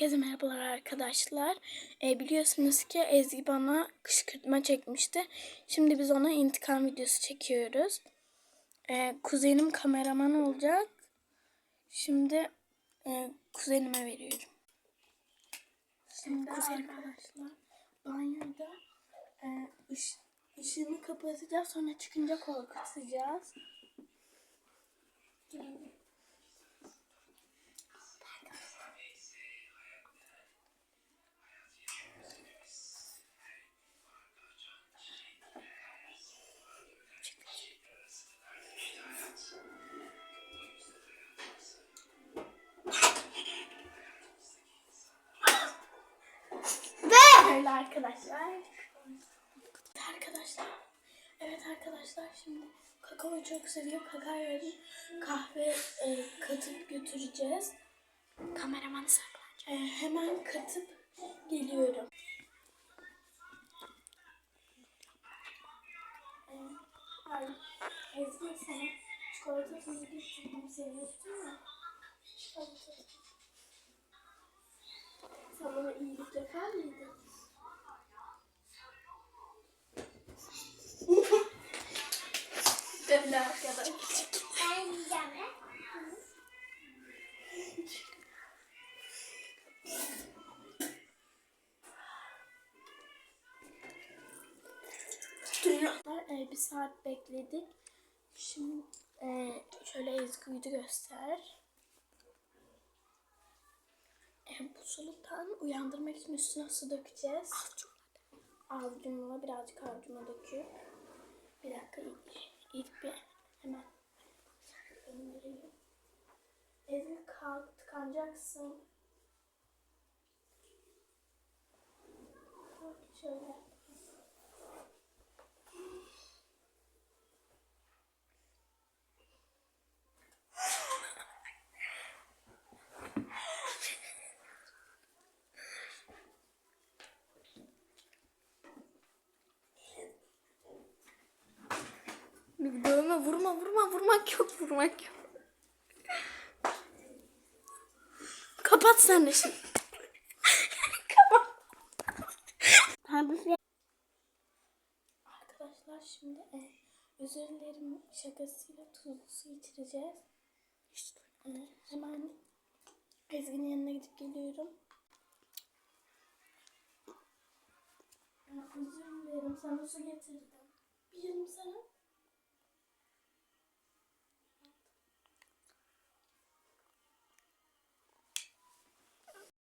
Herkese merhabalar arkadaşlar. Ee, biliyorsunuz ki Ezgi bana kışkırtma çekmişti. Şimdi biz ona intikam videosu çekiyoruz. Ee, kuzenim kameraman olacak. Şimdi e, kuzenime veriyorum. Şimdi arkadaşlar banyoda e, ış- ışığını kapatacağız. Sonra çıkınca korkutacağız. Gelin. Böyle arkadaşlar. Arkadaşlar. Evet arkadaşlar şimdi kakao çok seviyor. Kakao. Kahve e, katıp götüreceğiz. Kameramanı saklanacak. E, hemen katıp geliyorum. E, ay, Ezgi sana çikolata tuzu getirdim. Seviyorsun mu? Çikolata. Sen bana iyilik yapar mıydın? Ben de bir saat bekledik. Şimdi e, şöyle Ezgi'yi göster. E, bu sultan uyandırmak için üstüne su dökeceğiz. Avucumla birazcık avucuma döküp. Bir dakika ilk, ilk bir hemen indireyim. Ezgi kalk tıkanacaksın. Bak Şöyle. Dövme vurma vurma vurmak yok vurmak yok. Kapat sen de şimdi. Arkadaşlar şimdi e, özür şakasıyla tuzlu su içireceğiz. E, hemen Ezgi'nin yanına gidip geliyorum. Özür dilerim sana su getirdim. Yanım sana.